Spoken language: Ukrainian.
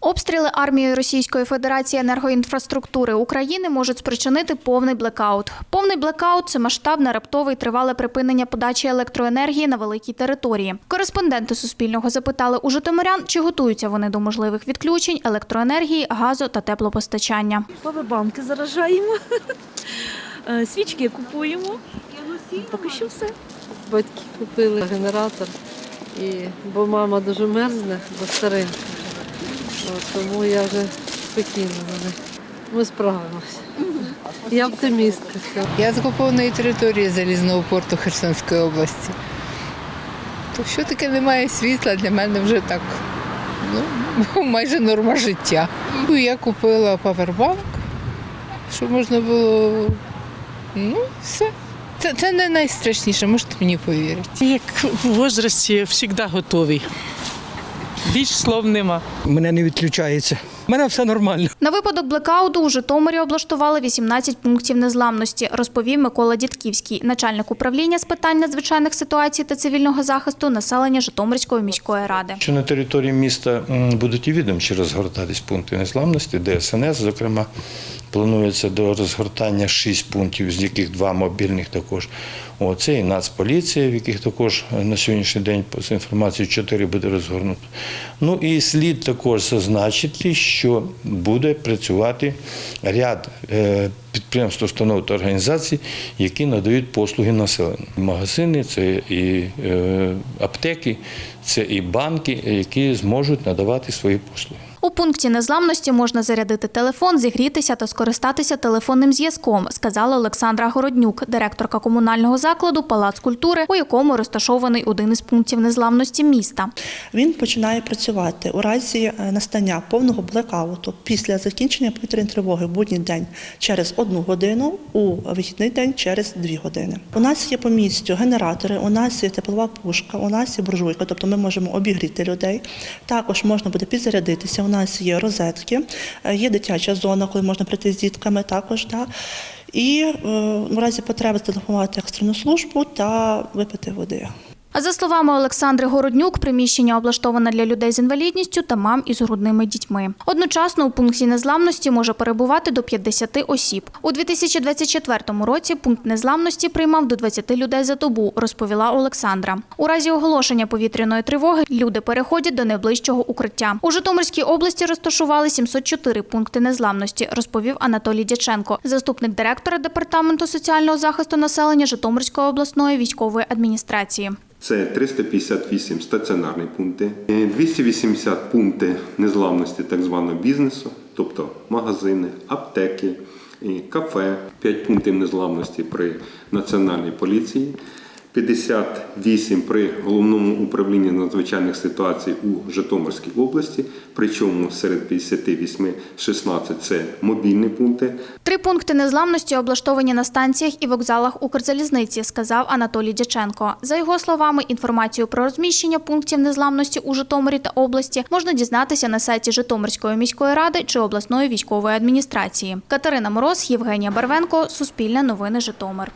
Обстріли армією Російської Федерації енергоінфраструктури України можуть спричинити повний блекаут. Повний блекаут це масштабне раптове і тривале припинення подачі електроенергії на великій території. Кореспонденти Суспільного запитали у житомирян, чи готуються вони до можливих відключень електроенергії, газу та теплопостачання. Павербанки заражаємо, е, свічки купуємо. Поки що все. Батьки купили генератор, і, бо мама дуже мерзне, бо старенька. Тому я вже спокійна на них. Ми справимося. Я оптимістка. Я з окупованої території залізного порту Херсонської області. То що таке немає світла, для мене вже так ну, майже норма життя. Ну, Я купила павербанк, щоб можна було. Ну, все. Це, це не найстрашніше, можете мені повірити. Як в возрасті завжди готовий. Більш слов нема. мене не відключається. У мене все нормально. На випадок блекауту у Житомирі облаштували 18 пунктів незламності, розповів Микола Дідківський, начальник управління з питань надзвичайних ситуацій та цивільного захисту населення Житомирської міської ради. Що на території міста будуть і відомчі розгортатись пункти незламності, ДСНС, зокрема, планується до розгортання шість пунктів, з яких два мобільних також. О, Це і Нацполіція, в яких також е, на сьогоднішній день з інформацією 4 буде розгорнуто. Ну і слід також зазначити, що буде працювати ряд е, підприємств, установ та організацій, які надають послуги населенню. Магазини, це і е, аптеки, це і банки, які зможуть надавати свої послуги. У пункті незламності можна зарядити телефон, зігрітися та скористатися телефонним зв'язком, сказала Олександра Городнюк, директорка комунального закладу Палац культури, у якому розташований один із пунктів незламності міста. Він починає працювати у разі е, настання повного блекауту після закінчення повітряної тривоги в будній день через одну годину, у вихідний день через дві години. У нас є по місцю генератори, у нас є теплова пушка, у нас є буржуйка, тобто ми можемо обігріти людей. Також можна буде підзарядитися. У нас є розетки, е, є дитяча зона, коли можна прийти з дітками також. Да. І е, в разі потреби зателефонувати екстрену службу та випити води. За словами Олександри Городнюк, приміщення облаштоване для людей з інвалідністю та мам із грудними дітьми. Одночасно у пункті незламності може перебувати до 50 осіб. У 2024 році пункт незламності приймав до 20 людей за добу, розповіла Олександра. У разі оголошення повітряної тривоги люди переходять до найближчого укриття. У Житомирській області розташували 704 пункти незламності, розповів Анатолій Дяченко, заступник директора департаменту соціального захисту населення Житомирської обласної військової адміністрації. Це 358 стаціонарні пункти, е, 280 пункти незламності так званого бізнесу, тобто магазини, аптеки, кафе, 5 пунктів незламності при національній поліції, 58 при головному управлінні надзвичайних ситуацій у Житомирській області. Причому серед 58 16 це мобільні пункти, Три пункти незламності облаштовані на станціях і вокзалах Укрзалізниці, сказав Анатолій Дяченко. За його словами, інформацію про розміщення пунктів незламності у Житомирі та області можна дізнатися на сайті Житомирської міської ради чи обласної військової адміністрації. Катерина Мороз, Євгенія Барвенко, Суспільне новини Житомир.